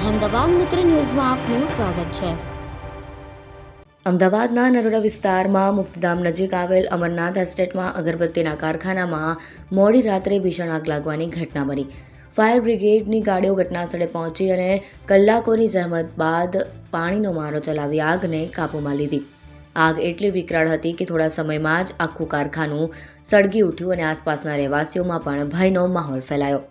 અહેમદાબાદ મિત્ર ન્યૂઝમાં આપનું સ્વાગત છે. અમદાવાદના નરોડા વિસ્તારમાં મુક્તધામ નજીક આવેલ અમરનાથ એસ્ટેટમાં અગરબત્તીના કારખાનામાં મોડી રાત્રે ભીષણ આગ લાગવાની ઘટના બની. ફાયર બ્રિગેડની ગાડીઓ ઘટનાસ્થળે પહોંચી અને કલાકોની જહેમત બાદ પાણીનો મારો ચલાવી આગને કાબૂમાં લીધી. આગ એટલી વિકરાળ હતી કે થોડા સમયમાં જ આખું કારખાનું સળગી ઉઠ્યું અને આસપાસના રહેવાસીઓમાં પણ ભયનો માહોલ ફેલાયો.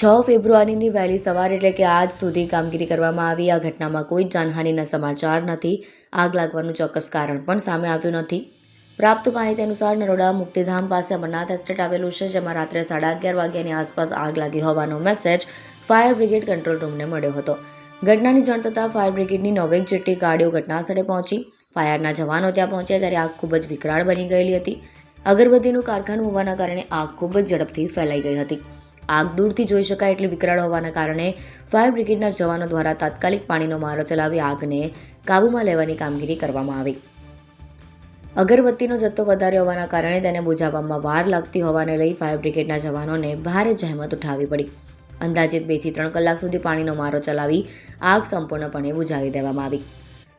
છ ફેબ્રુઆરીની વહેલી સવાર એટલે કે આજ સુધી કામગીરી કરવામાં આવી. આ ઘટનામાં કોઈ જાનહાનિના સમાચાર નથી. આગ લાગવાનું ચોક્કસ કારણ પણ સામે આવ્યું નથી. પ્રાપ્ત માહિતી અનુસાર નરોડા મુક્તિધામ પાસે અમરનાથ એસ્ટેટ આવેલું છે, જેમાં રાત્રે સાડા અગિયાર વાગ્યાની આસપાસ આગ લાગી હોવાનો મેસેજ ફાયર બ્રિગેડ કંટ્રોલ રૂમને મળ્યો હતો. ઘટનાની જાણ થતાં ફાયર બ્રિગેડની નવેક જેટલી ગાડીઓ ઘટનાસ્થળે પહોંચી. ફાયરના જવાનો ત્યાં પહોંચ્યા ત્યારે આગ ખૂબ જ વિકરાળ બની ગયેલી હતી. અગરબત્તીનું કારખાનું હોવાના કારણે આગ ખૂબ જ ઝડપથી ફેલાઈ ગઈ હતી. આગ દૂરથી જોઈ શકાય એટલી વિકરાળ હોવાના કારણે ફાયર બ્રિગેડના જવાનો દ્વારા તાત્કાલિક પાણીનો મારો ચલાવી આગને કાબૂમાં લેવાની કામગીરી કરવામાં આવી. અગરબત્તીનો જથ્થો વધારે હોવાના કારણે તેને બુઝાવવામાં વાર લાગતી હોવાને લઈ ફાયર બ્રિગેડના જવાનોને ભારે જહેમત ઉઠાવવી પડી. અંદાજિત બેથી ત્રણ કલાક સુધી પાણીનો મારો ચલાવી આગ સંપૂર્ણપણે બુઝાવી દેવામાં આવી.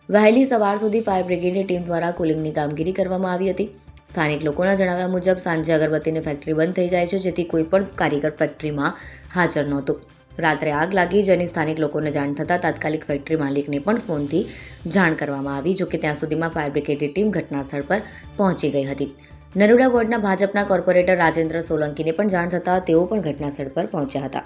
વહેલી સવાર સુધી ફાયર બ્રિગેડની ટીમ દ્વારા કુલિંગની કામગીરી કરવામાં આવી હતી. સ્થાનિક લોકોના જણાવ્યા મુજબ, સાંજે અગરબત્તીની ફેક્ટરી બંધ થઈ જાય છે, જેથી કોઈ પણ કારીગર ફેક્ટરીમાં હાજર નહોતું. રાત્રે આગ લાગી જેની સ્થાનિક લોકોને જાણ થતાં તાત્કાલિક ફેક્ટરી માલિકને પણ ફોનથી જાણ કરવામાં આવી, જોકે ત્યાં સુધીમાં ફાયર બ્રિગેડની ટીમ ઘટનાસ્થળ પર પહોંચી ગઈ હતી. નરોડા વોર્ડના ભાજપના કોર્પોરેટર રાજેન્દ્ર સોલંકીને પણ જાણ થતાં તેઓ પણ ઘટનાસ્થળ પર પહોંચ્યા હતા.